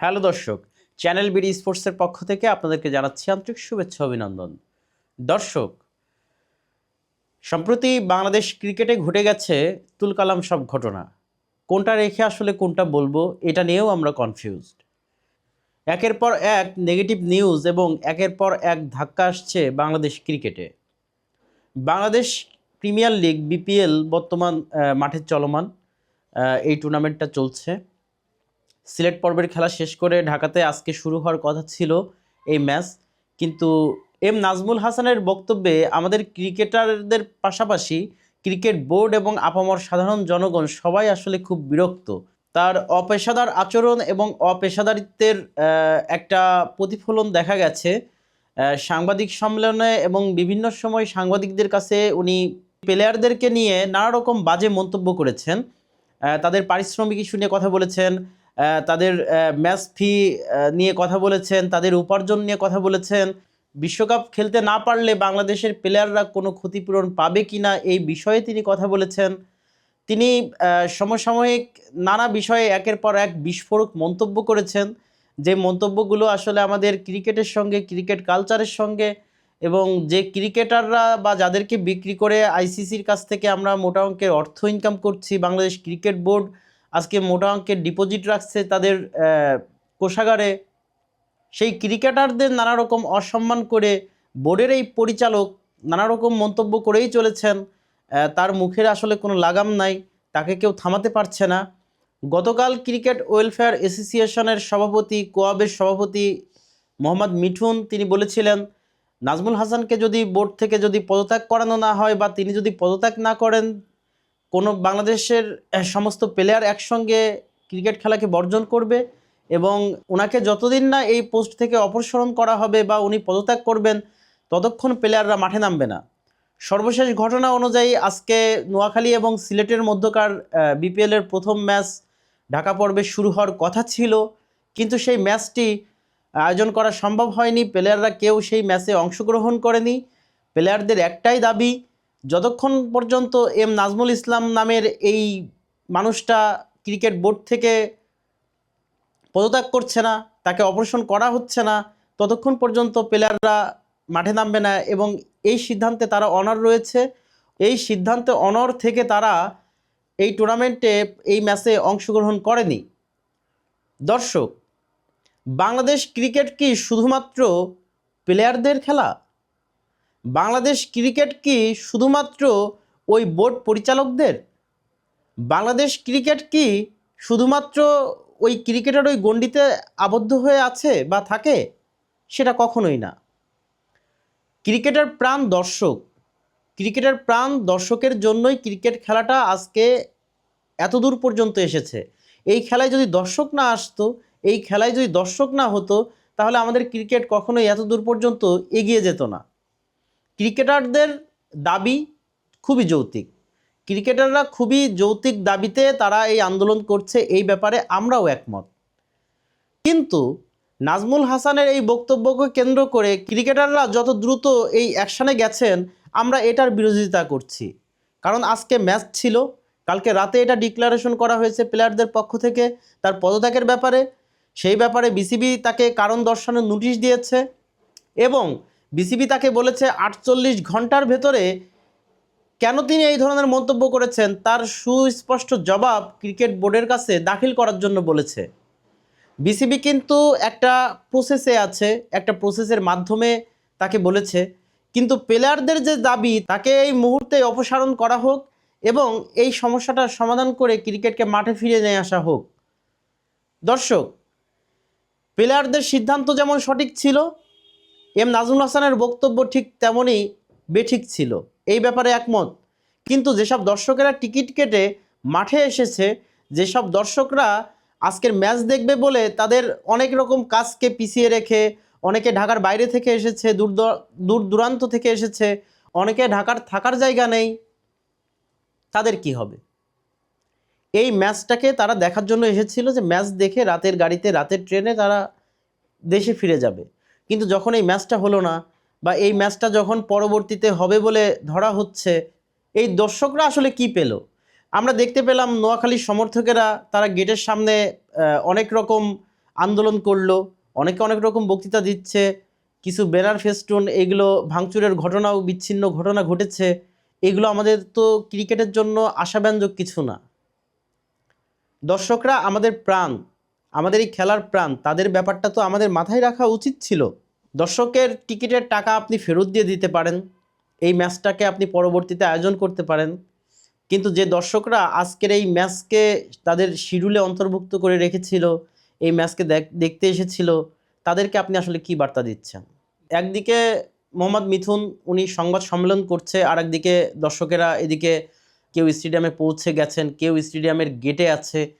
Hello দর্শক, channel BD স্পোর্টসের পক্ষ থেকে আপনাদেরকে জানাচ্ছি আন্তরিক শুভেচ্ছা অভিনন্দন। দর্শক, সম্প্রতি বাংলাদেশ ক্রিকেটে ঘটে গেছে তুলকালাম সব ঘটনা। কোনটা রেখে আসলে কোনটা বলব, এটা নিয়েও আমরা কনফিউজড একের পর এক নেগেটিভ নিউজ এবং একের পর এক ধাক্কা আসছে বাংলাদেশ ক্রিকেটে। বাংলাদেশ প্রিমিয়ার লিগ বিপিএল বর্তমান মাঠে চলমান এই টুর্নামেন্টটা চলছে। সিলেট পর্বের খেলা শেষ করে ঢাকাতে আজকে শুরু হওয়ার কথা ছিল এই ম্যাচ। কিন্তু এম নাজমুল হাসানের বক্তব্যে আমাদের ক্রিকেটারদের পাশাপাশি ক্রিকেট বোর্ড এবং আপামর সাধারণ জনগণ সবাই আসলে খুব বিরক্ত। তার অপেশাদার আচরণ এবং অপেশাদারিত্বের একটা প্রতিফলন দেখা গেছে। সাংবাদিক সম্মেলনে এবং বিভিন্ন সময় সাংবাদিকদের কাছে উনি প্লেয়ারদেরকে নিয়ে নানা রকম বাজে মন্তব্য করেছেন। তাদের পারিশ্রমিক ইস্যু নিয়ে কথা বলেছেন। তাদের ম্যাচ ফি নিয়ে কথা বলেছেন, তাদের উপার্জন নিয়ে কথা বলেছেন। বিশ্বকাপ খেলতে না পারলে বাংলাদেশের প্লেয়াররা কোনো ক্ষতিপূরণ পাবে কি না এই বিষয়ে তিনি কথা বলেছেন। তিনি সমসাময়িক নানা বিষয়ে একের পর এক বিস্ফোরক মন্তব্য করেছেন। যে মন্তব্যগুলো আসলে আমাদের ক্রিকেটের সঙ্গে, ক্রিকেট কালচারের সঙ্গে এবং যে ক্রিকেটাররা বা যাদেরকে বিক্রি করে আইসিসির কাছ থেকে আমরা মোটা অঙ্কের অর্থ ইনকাম করছি, বাংলাদেশ ক্রিকেট বোর্ড আজকে মোটা অঙ্কের ডিপোজিট রাখছে তাদের কোষাগারে। সেই ক্রিকেটারদের নানা রকম অসম্মান করে বোর্ডের এই পরিচালক নানা রকম মন্তব্য করেই চলেছেন। তার মুখের আসলে কোনো লাগাম নাই, তাকে কেউ থামাতে পারছে না। গতকাল ক্রিকেট ওয়েলফেয়ার অ্যাসোসিয়েশনের সভাপতি, কোয়াবের সভাপতি মোহাম্মদ মিঠুন, তিনি বলেছিলেন, নাজমুল হাসানকে যদি বোর্ড থেকে যদি পদত্যাগ করানো না হয় বা তিনি যদি পদত্যাগ না করেন কোনো বাংলাদেশের সমস্ত প্লেয়ার একসঙ্গে ক্রিকেট খেলাকে বর্জন করবে এবং ওনাকে যতদিন না এই পোস্ট থেকে অপসারণ করা হবে বা উনি পদত্যাগ করবেন, ততক্ষণ প্লেয়াররা মাঠে নামবে না। সর্বশেষ ঘটনা অনুযায়ী আজকে নোয়াখালী এবং সিলেটের মধ্যকার বিপিএলের প্রথম ম্যাচ ঢাকা পর্বে শুরু হওয়ার কথা ছিল। কিন্তু সেই ম্যাচটি আয়োজন করা সম্ভব হয়নি। প্লেয়াররা কেউ সেই ম্যাচে অংশগ্রহণ করেনি। প্লেয়ারদের একটাই দাবি যতক্ষণ পর্যন্ত এম নাজমুল ইসলাম নামের এই মানুষটা ক্রিকেট বোর্ড থেকে পদত্যাগ করছে না, তাকে অপারেশন করা হচ্ছে না, ততক্ষণ পর্যন্ত প্লেয়াররা মাঠে নামবে না এবং এই সিদ্ধান্তে তারা অনর রয়েছে। এই সিদ্ধান্তে অনর থেকে তারা এই টুর্নামেন্টে এই ম্যাচে অংশগ্রহণ করেনি। দর্শক, বাংলাদেশ ক্রিকেট কি শুধুমাত্র প্লেয়ারদের খেলা? বাংলাদেশ ক্রিকেট কি শুধুমাত্র ওই বোর্ড পরিচালকদের? বাংলাদেশ ক্রিকেট কি শুধুমাত্র ওই ক্রিকেটার ওই গণ্ডিতে আবদ্ধ হয়ে আছে বা থাকে? সেটা কখনোই না। ক্রিকেটের প্রাণ দর্শক, ক্রিকেটের প্রাণ দর্শকের জন্যই ক্রিকেট খেলাটা আজকে এত দূর পর্যন্ত এসেছে। এই খেলায় যদি দর্শক না আসতো, এই খেলায় যদি দর্শক না হতো, তাহলে আমাদের ক্রিকেট কখনোই এত দূর পর্যন্ত এগিয়ে যেত না। ক্রিকেটারদের দাবি খুবই যৌতিক ক্রিকেটাররা খুবই যৌক্তিক দাবিতে তারা এই আন্দোলন করছে, এই ব্যাপারে আমরাও একমত। কিন্তু নাজমুল হাসানের এই বক্তব্যকে কেন্দ্র করে ক্রিকেটাররা যত দ্রুত এই অ্যাকশানে গেছেন, আমরা এটার বিরোধিতা করছি। কারণ আজকে ম্যাচ ছিল, কালকে রাতে এটা ডিক্লারেশন করা হয়েছে প্লেয়ারদের পক্ষ থেকে তার পদত্যাগের ব্যাপারে। সেই ব্যাপারে বিসিবি তাকে কারণ দর্শানোর নোটিশ দিয়েছে এবং বিসিবি তাকে বলেছে আটচল্লিশ ঘণ্টার ভেতরে কেন তিনি এই ধরনের মন্তব্য করেছেন তার সুস্পষ্ট জবাব ক্রিকেট বোর্ডের কাছে দাখিল করার জন্য বলেছে। বিসিবি কিন্তু একটা প্রসেসে আছে, একটা প্রসেসের মাধ্যমে তাকে বলেছে, কিন্তু প্লেয়ারদের যে দাবি তাকে এই মুহূর্তে অপসারণ করা হোক এবং এই সমস্যাটার সমাধান করে ক্রিকেটকে মাঠে ফিরিয়ে নিয়ে আসা হোক। দর্শক প্লেয়ারদের সিদ্ধান্ত যেমন সঠিক ছিল এম নাজমুল হাসানের বক্তব্য ঠিক তেমনই বেঠিক ছিল। এই ব্যাপারে একমত। কিন্তু যেসব দর্শকেরা টিকিট কেটে মাঠে এসেছে, যেসব দর্শকরা আজকের ম্যাচ দেখবে বলে তাদের অনেক রকম কাজকে পিছিয়ে রেখে, অনেকে ঢাকার বাইরে থেকে এসেছে, দূর দূর দূরান্ত থেকে এসেছে, অনেকে ঢাকার থাকার জায়গা নেই, তাদের কি হবে? এই ম্যাচটাকে তারা দেখার জন্য এসেছিল যে ম্যাচ দেখে রাতের গাড়িতে, রাতের ট্রেনে তারা দেশে ফিরে যাবে। কিন্তু যখন এই ম্যাচটা হলো না বা এই ম্যাচটা যখন পরবর্তীতে হবে বলে ধরা হচ্ছে, এই দর্শকরা আসলে কি পেল? আমরা দেখতে পেলাম নোয়াখালীর সমর্থকেরা, তারা গেটের সামনে অনেক রকম আন্দোলন করল, অনেকে অনেক রকম বক্তৃতা দিচ্ছে, কিছু ব্যানার ফেস্টুন, এগুলো ভাঙচুরের ঘটনাও, বিচ্ছিন্ন ঘটনা ঘটেছে, এগুলো আমাদের তো ক্রিকেটের জন্য আশাব্যঞ্জক কিছু না। দর্শকরা আমাদের প্রাণ, আমাদের এই খেলার প্রাণ, তাদের ব্যাপারটা তো আমাদের মাথায় রাখা উচিত ছিল। দর্শকের টিকিটের টাকা আপনি ফেরত দিয়ে দিতে পারেন, এই ম্যাচটাকে আপনি পরবর্তীতে আয়োজন করতে পারেন। কিন্তু যে দর্শকরা আজকের এই ম্যাচকে তাদের শিডিউলে অন্তর্ভুক্ত করে রেখেছিল, এই ম্যাচকে দেখ- দেখতে এসেছিল, তাদেরকে আপনি আসলে কি বার্তা দিচ্ছেন? একদিকে মোহাম্মদ মিথুন, উনি সংবাদ সম্মেলন করছে আর একদিকে দর্শকেরা এদিকে কেউ স্টেডিয়ামে পৌঁছে গেছেন, কেউ স্টেডিয়ামের গেটে আছে।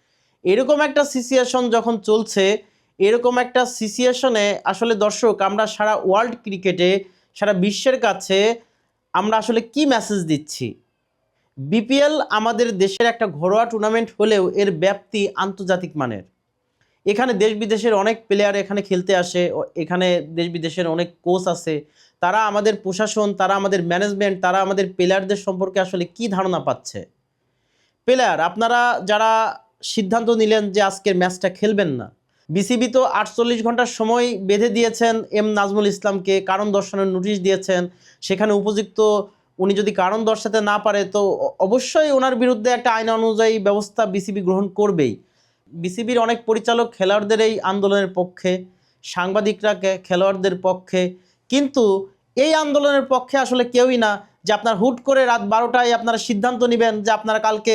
এরকম একটা সিচুয়েশন যখন চলছে এরকম একটা সিচুয়েশনে আসলে দর্শক, আমরা সারা ওয়ার্ল্ড ক্রিকেটে সারা বিশ্বের কাছে আমরা আসলে কি মেসেজ দিচ্ছি? বিপিএল আমাদের দেশের একটা ঘরোয়া টুর্নামেন্ট হলেও এর ব্যাপ্তি আন্তর্জাতিক মানের। এখানে দেশ বিদেশের অনেক প্লেয়ার এখানে খেলতে আসে এখানে দেশ বিদেশের অনেক কোচ আছে। তারা আমাদের প্রশাসন, তারা আমাদের ম্যানেজমেন্ট তারা আমাদের প্লেয়ারদের সম্পর্কে আসলে কি ধারণা পাচ্ছে? প্লেয়ার আপনারা যারা সিদ্ধান্ত নিলেন যে আজকের ম্যাচটা খেলবেন না বিসিবি তো আটচল্লিশ ঘণ্টার সময় বেঁধে দিয়েছেন এম নাজমুল ইসলামকে, কারণ দর্শানোর নোটিশ দিয়েছেন। সেখানে উপযুক্ত উনি যদি কারণ দর্শাতে না পারে, তো অবশ্যই ওনার বিরুদ্ধে একটা আইন অনুযায়ী ব্যবস্থা বিসিবি গ্রহণ করবেই। বিসিবির অনেক পরিচালক খেলোয়াড়দের এই আন্দোলনের পক্ষে, সাংবাদিকরা খেলোয়াড়দের পক্ষে। কিন্তু এই আন্দোলনের পক্ষে আসলে কেউই না, যে আপনার হুট করে রাত বারোটায় আপনারা সিদ্ধান্ত নেবেন যে আপনারা কালকে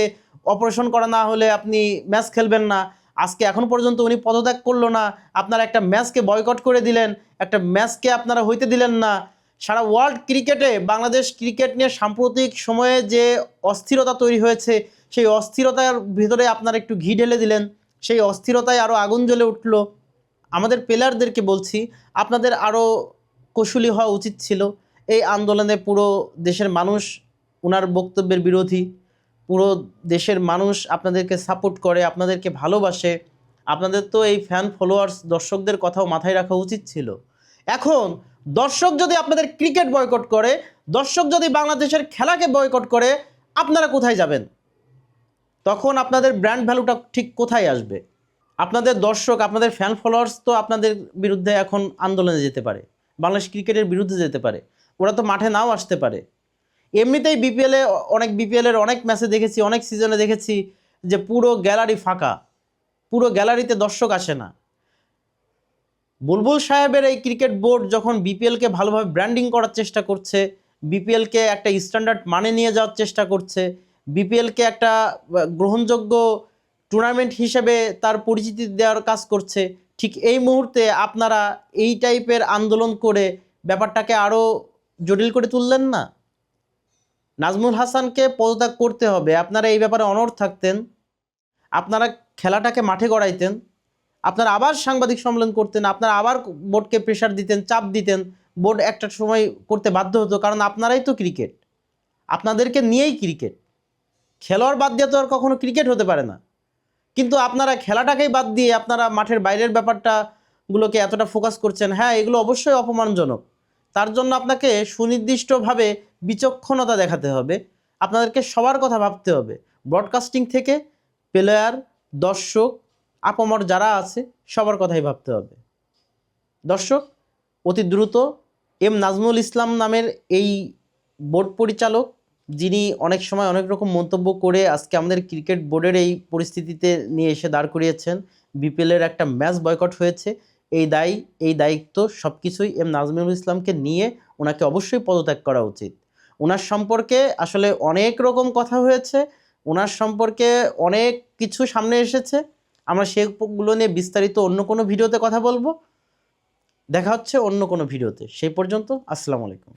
অপারেশন করা না হলে আপনি ম্যাচ খেলবেন না। আজকে এখন পর্যন্ত উনি পদত্যাগ করল না। আপনারা একটা ম্যাচকে বয়কট করে দিলেন, একটা ম্যাচকে আপনারা হইতে দিলেন না। সারা ওয়ার্ল্ড ক্রিকেটে বাংলাদেশ ক্রিকেট নিয়ে সাম্প্রতিক সময়ে যে অস্থিরতা তৈরি হয়েছে, সেই অস্থিরতার ভিতরে আপনারা একটু ঘি ঢেলে দিলেন। সেই অস্থিরতায় আরও আগুন জ্বলে উঠল। আমাদের প্লেয়ারদেরকে বলছি, আপনাদের আরও কৌশলী হওয়া উচিত ছিল। এই আন্দোলনে পুরো দেশের মানুষ ওনার বক্তব্যের বিরোধী। পুরো দেশের মানুষ আপনাদেরকে সাপোর্ট করে, আপনাদেরকে ভালোবাসে। আপনাদের তো এই ফ্যান ফলোয়ার্স দর্শকদের কথাও মাথায় রাখা উচিত ছিল। এখন দর্শক যদি আপনাদের ক্রিকেট বয়কট করে, দর্শক যদি বাংলাদেশের খেলাকে বয়কট করে, আপনারা কোথায় যাবেন? তখন আপনাদের ব্র্যান্ড ভ্যালুটা ঠিক কোথায় আসবে? আপনাদের দর্শক, আপনাদের ফ্যান ফলোয়ার্স তো আপনাদের বিরুদ্ধে এখন আন্দোলনে যেতে পারে। বাংলাদেশ ক্রিকেটের বিরুদ্ধে যেতে পারে। ওরা তো মাঠে নাও আসতে পারে। এমনিতেই বিপিএলে অনেক বিপিএলের অনেক ম্যাচে দেখেছি, অনেক সিজনে দেখেছি যে পুরো গ্যালারি ফাঁকা। পুরো গ্যালারিতে দর্শক আসে না। বুলবুল সাহেবের এই ক্রিকেট বোর্ড যখন বিপিএলকে ভালোভাবে ব্র্যান্ডিং করার চেষ্টা করছে বিপিএলকে একটা স্ট্যান্ডার্ড মানে নিয়ে যাওয়ার চেষ্টা করছে বিপিএলকে একটা গ্রহণযোগ্য টুর্নামেন্ট হিসেবে তার পরিচিতি দেওয়ার কাজ করছে, ঠিক এই মুহূর্তে আপনারা এই টাইপের আন্দোলন করে ব্যাপারটাকে আরও জটিল করে তুললেন না? নাজমুল হাসানকে পদত্যাগ করতে হবে। আপনারা এই ব্যাপারে অনড় থাকতেন। আপনারা খেলাটাকে মাঠে গড়াইতেন। আপনারা আবার সাংবাদিক সম্মেলন করতেন। আপনারা আবার বোর্ডকে প্রেশার দিতেন, চাপ দিতেন। বোর্ড একটা সময় করতে বাধ্য হতো, কারণ আপনারাই তো ক্রিকেট আপনাদেরকে নিয়েই ক্রিকেট খেলোয়াড় বাদ দিয়ে তো আর কখনো ক্রিকেট হতে পারে না। কিন্তু আপনারা খেলাটাকেই বাদ দিয়ে আপনারা মাঠের বাইরের ব্যাপারটা গুলোকে এতটা ফোকাস করছেন হ্যাঁ এগুলো অবশ্যই অপমানজনক। তার জন্য আপনাকে সুনির্দিষ্টভাবে বিচক্ষণতা দেখাতে হবে। আপনাদেরকে সবার কথা ভাবতে হবে। ব্রডকাস্টিং থেকে প্লেয়ার, দর্শক, আপামর যারা আছে, সবার কথাই ভাবতে হবে। দর্শক, অতি দ্রুত এম নাজমুল ইসলাম নামের এই বোর্ড পরিচালক, যিনি অনেক সময় অনেক রকম মন্তব্য করে আজকে আমাদের ক্রিকেট বোর্ডের এই পরিস্থিতিতে নিয়ে এসে দাঁড় করিয়েছেন। বিপিএলের একটা ম্যাচ বয়কট হয়েছে। এই দায়ী, এই দায়িত্ব সব কিছুই এম নাজমুল ইসলামকে নিয়ে ওনাকে অবশ্যই পদত্যাগ করা উচিত। ওনার সম্পর্কে আসলে অনেক রকম কথা হয়েছে, ওনার সম্পর্কে অনেক কিছু সামনে এসেছে। আমরা সেগুলো নিয়ে বিস্তারিত অন্য কোনো ভিডিওতে কথা বলব। দেখা হচ্ছে অন্য কোনো ভিডিওতে। সেই পর্যন্ত, আসসালামু আলাইকুম।